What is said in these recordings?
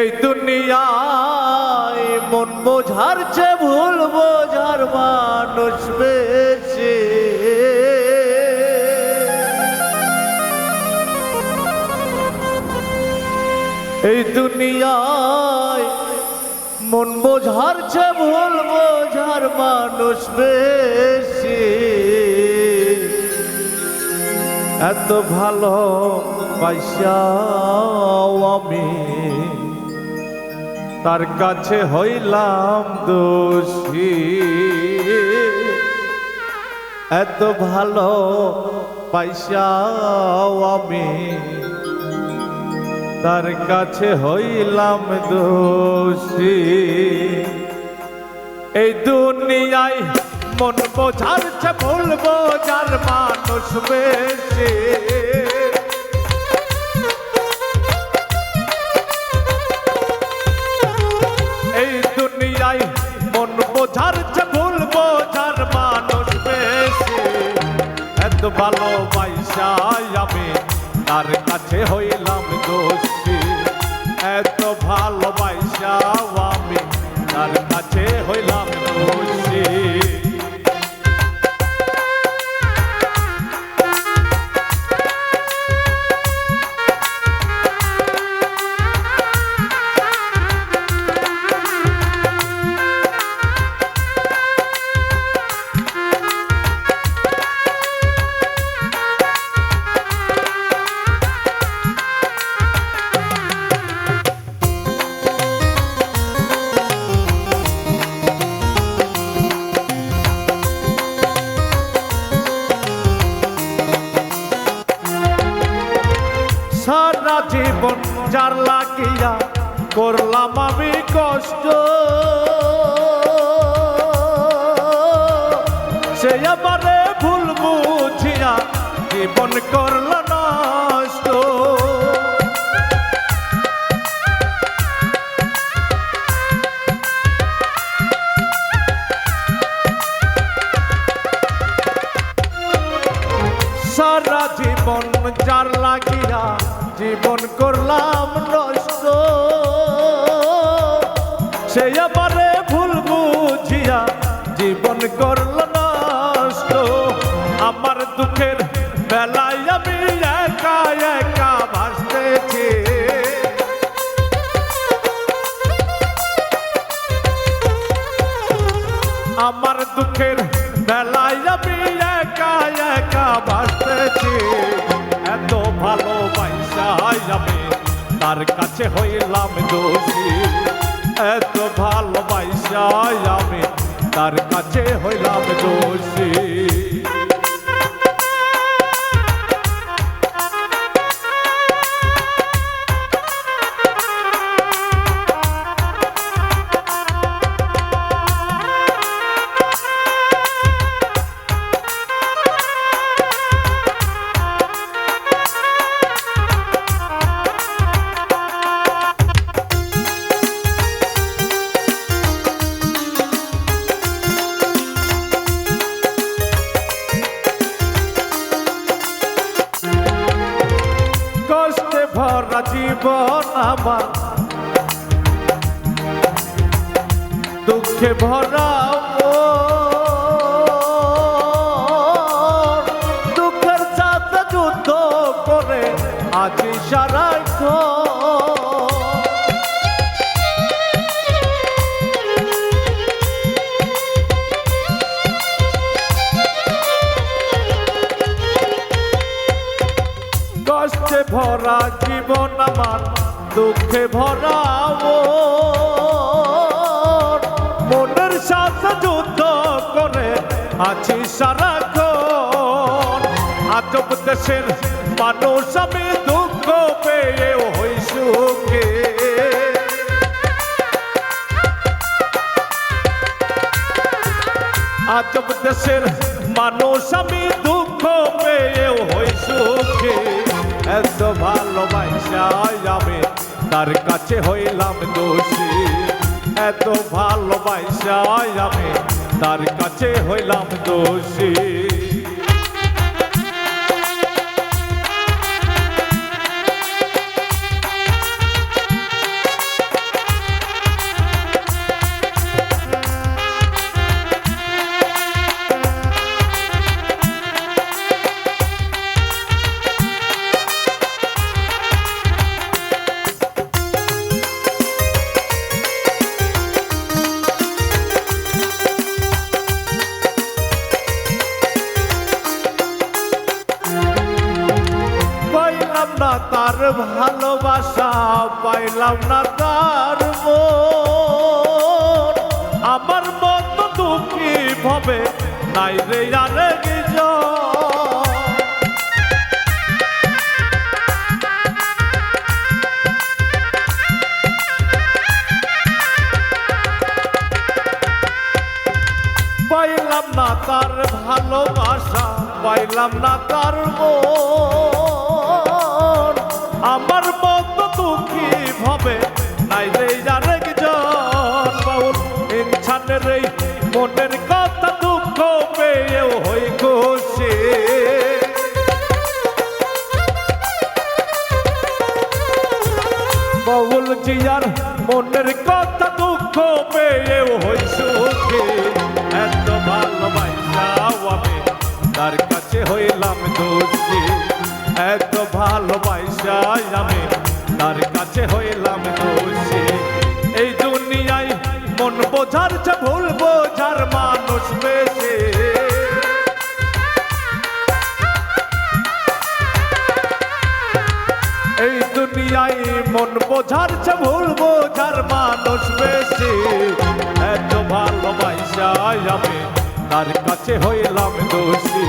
এই দুনিয়ায় মন বোঝার চে ভুল বোঝার মানুষ বেশি। এই দুনিয়ায় মন বোঝার চে ভুল বোঝার মানুষ বেশি। এত ভালো পয়সাও আমি। তার কাছে হইলাম দোষী। এত ভালো পয়সাও আমি। তার কাছে হইলাম দোষী। এই দুনিয়ায় মন বোঝার ভুল বোঝার মানুষ বেশি। এত ভালোবাসায় আমি তার কাছে হইলাম দোষী। এত ভালোবাসাও আমি তার কাছে হইলাম দোষী। লাগিয়া করলাম আমি কষ্ট। সে আমারে ভুল বুঝিয়া জীবন করল করল নষ্ট। আমার দুঃখের বেলায় আমি একা একা ভাসতেছি। আমার দুঃখের বেলায় আমি একা একা বাসতেছি এত ভালোবাসায় আমি, তার কাছে হইলাম দোষী। এত ভালোবাসায় আমি তার কাছে হইলাম দোষী। জীবন আমার। দুঃখে ভরা দুঃখে ভরা মন। মনের সাথে যুদ্ধ করে আছি সারাক্ষণ আজব দেশের মানুষ, আমি দুঃখ পেয়ে হই সুখে আজব দেশের মানুষ, আমি তার কাছে হইলাম দোষী। এত ভালোবাসায় আমি তার কাছে হইলাম দোষী। পাইলাম না তার আমার মতো দুঃখী ভবে, নাই রে জন পাইলাম না তার ভালোবাসা, পাইলাম না তার মন। আমার মতো দুঃখী ভাবে, নাই রে আরেক জন বাউল। ইনসানের এই মনের কথা দুঃখ পেয়েও হই খুশি। বাউল জিয়ার মনের কথা দুঃখ পেয়েও হই আমি, তার কাছে হইলাম দোষী এই দুনিয়ায় মন বোঝার যে ভুল বোঝার মানুষ বেশি। এই দুনিয়ায় মন বোঝার চেয়ে ভুল বোঝার মানুষ বেশি। এত ভালোবাসায় আমি, তার কাছে হইলাম দোষী।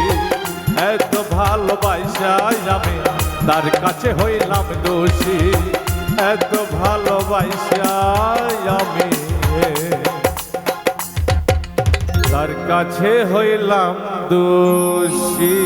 এত ভালোবাসায় আমি তার কাছে হইলাম দোষী। এত ভালোবাসায় আমি তার কাছে হইলাম দোষী।